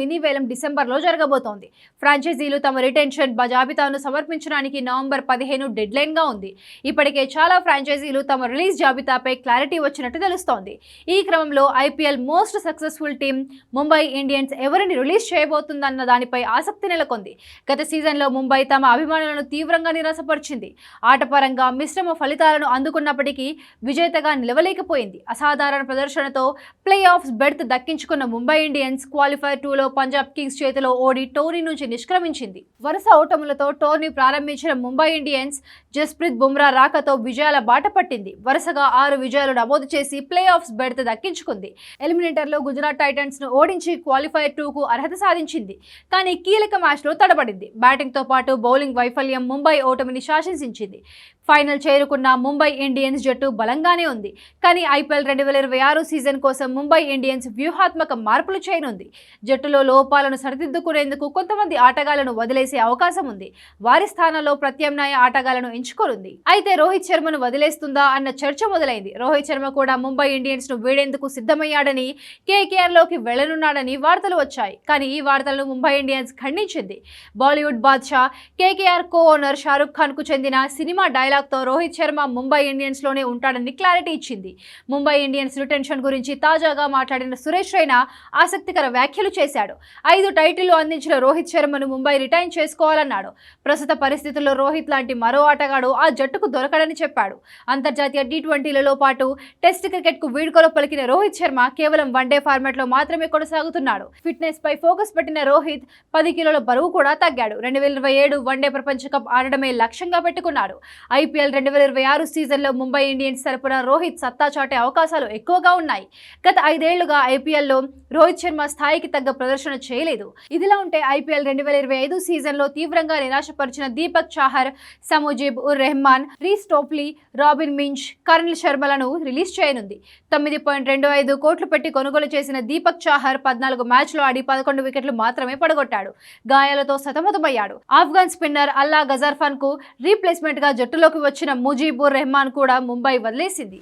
Mini వేలం డిసెంబర్లో జరగబోతోంది. ఫ్రాంచైజీలు తమ రిటెన్షన్ జాబితాను సమర్పించడానికి నవంబర్ పదిహేను డెడ్లైన్గా ఉంది. ఇప్పటికే చాలా ఫ్రాంచైజీలు తమ రిలీజ్ జాబితాపై క్లారిటీ వచ్చినట్టు తెలుస్తోంది. ఈ క్రమంలో IPL most successful team Mumbai Indians ఎవరిని రిలీజ్ చేయబోతుందన్న దానిపై ఆసక్తి నెలకొంది. గత సీజన్లో ముంబై తమ అభిమానులను తీవ్రంగా నిరాశపరిచింది. ఆటపరంగా మిశ్రమ ఫలితాలను అందుకున్నప్పటికీ విజేతగా నిలవలేకపోయింది. అసాధారణ ప్రదర్శనతో ప్లే ఆఫ్స్ బెర్త్ దక్కించుకున్న ముంబై ఇండియన్స్ క్వాలిఫైర్ టూలో పంజాబ్ కింగ్స్ చేతిలో ఓడి టోర్నీ నుంచి నిష్క్రమించింది. వరుస ఓటములతో టోర్నీ ప్రారంభించిన ముంబై ఇండియన్స్ జస్ప్రీత్ బుమ్రా రాకతో విజయాల బాట పట్టింది. వరుసగా ఆరు విజయాలు నమోదు చేసి ప్లే ఆఫ్స్ బెడత దక్కించుకుంది. ఎలిమినేటర్లో గుజరాత్ టైటన్స్ను ఓడించి క్వాలిఫైర్ టూకు అర్హత సాధించింది. కానీ కీలక మ్యాచ్లో తడబడింది. బ్యాటింగ్తో పాటు బౌలింగ్ వైఫల్యం ముంబై ఓటమిని శాసించింది. ఫైనల్ చేరుకున్న ముంబై ఇండియన్స్ జట్టు బలంగానే ఉంది. కానీ ఐపీఎల్ రెండు వేల ఇరవై ఆరు సీజన్ కోసం ముంబై ఇండియన్స్ వ్యూహాత్మక మార్పులు చేయనుంది. జట్టులో లోపాలను సరిదిద్దుకునేందుకు కొంతమంది ఆటగాళ్ళను వదిలేసే అవకాశం ఉంది. వారి స్థానంలో ప్రత్యామ్నాయ ఆటగాళ్ళను ఎంచుకోనుంది. అయితే రోహిత్ శర్మను వదిలేస్తుందా అన్న చర్చ మొదలైంది. రోహిత్ శర్మ కూడా ముంబై ఇండియన్స్ను వీడేందుకు సిద్ధమయ్యాడని కేకేఆర్లోకి వెళ్ళనున్నాడని వార్తలు వచ్చాయి. కానీ ఈ వార్తలను ముంబై ఇండియన్స్ ఖండించింది. Bollywood Badshah KKR co owner Shahrukh ఖాన్కు చెందిన సినిమా డైలాగ్ తో రోహిత్ శర్మ ముంబై ఇండియన్స్లోనే ఉంటాడని క్లారిటీ ఇచ్చింది. ముంబై ఇండియన్స్ రిటెన్షన్ గురించి తాజాగా మాట్లాడిన సురేష్ రైనా ఆసక్తికర వ్యాఖ్యలు చేశాడు. ఐదు టైటిల్ అందించిన రోహిత్ శర్మను ముంబై రిటైన్ చేసుకోవాలన్నాడు. ప్రస్తుత పరిస్థితుల్లో రోహిత్ లాంటి మరో ఆటగాడు ఆ జట్టుకు దొరకడని చెప్పాడు. అంతర్జాతీయ టీ ట్వంటీలలో పాటు టెస్ట్ క్రికెట్కు వీడుకలో వీడ్కోలు పలికిన రోహిత్ శర్మ కేవలం వన్డే ఫార్మాట్లో మాత్రమే కొనసాగుతున్నాడు. ఫిట్నెస్ పై ఫోకస్ పెట్టిన రోహిత్ పది కిలోల బరువు కూడా తగ్గాడు. రెండు వేల ఇరవై ఏడు వన్డే ప్రపంచ కప్ ఆడడమే లక్ష్యంగా పెట్టుకున్నాడు. ఐపీఎల్ రెండు వేల ఇరవై ఆరు సీజన్లో ముంబై ఇండియన్స్ తరపున రోహిత్ సత్తా చాటే అవకాశాలు ఎక్కువగా ఉన్నాయి. గత ఐదేళ్ళుగా ఐపీఎల్లో రోహిత్ శర్మ స్థాయికి తగ్గ ప్రదర్శన చేయలేదు. ఇదిలా ఉంటే ఐపీఎల్ రెండు వేల ఇరవై ఐదు సీజన్లో తీవ్రంగా నిరాశపరిచిన Deepak Chahar సముజీబ్ ur Rahman Reece Topley Robin Minz colonel శర్మలను రిలీజ్ చేయనుంది. తొమ్మిది పాయింట్ రెండు ఐదు కోట్లు పెట్టి కొనుగోలు చేసిన దీపక్ చాహర్ పద్నాలుగు మ్యాచ్లు ఆడి పదకొండు వికెట్లు మాత్రమే పడగొట్టాడు. గాయాలతో సతమతమయ్యాడు. ఆఫ్ఘన్ స్పిన్నర్ అల్లా గజర్ఫాన్కు రీప్లేస్మెంట్గా జట్టులో అదుపులోకి వచ్చిన ముజీబుర్ రెహమాన్ కూడా ముంబై వదిలేసింది.